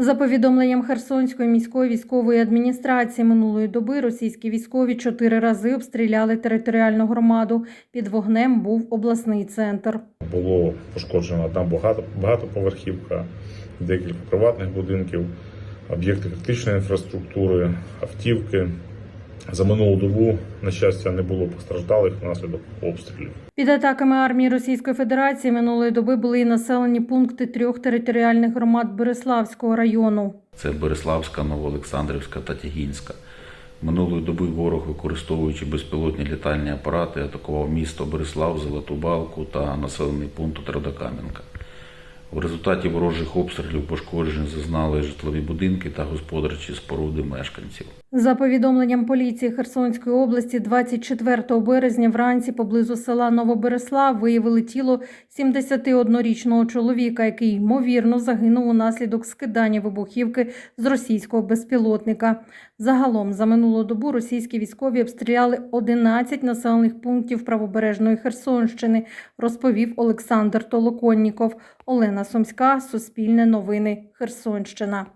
За повідомленням Херсонської міської військової адміністрації минулої доби російські військові чотири рази обстріляли територіальну громаду. Під вогнем був обласний центр. Було пошкоджено там багато, багатоповерхівка, декілька приватних будинків, об'єкти критичної інфраструктури, автівки. За минулу добу, на щастя, не було постраждалих внаслідок обстрілів. Під атаками армії Російської Федерації минулої доби були і населені пункти трьох територіальних громад Береславського району. Це Береславська, Новоолександрівська та Тягінська. Минулої доби ворог, використовуючи безпілотні літальні апарати, атакував місто Береслав, Золоту Балку та населений пункт Тродокам'янка. В результаті ворожих обстрілів пошкоджень зазнали житлові будинки та господарчі споруди мешканців. За повідомленням поліції Херсонської області, 24 березня вранці поблизу села Новобереслав виявили тіло 71-річного чоловіка, який ймовірно загинув унаслідок скидання вибухівки з російського безпілотника. Загалом за минулу добу російські військові обстріляли 11 населених пунктів правобережної Херсонщини, розповів Олександр Толоконніков. Олена Сумська, Суспільне новини, Херсонщина.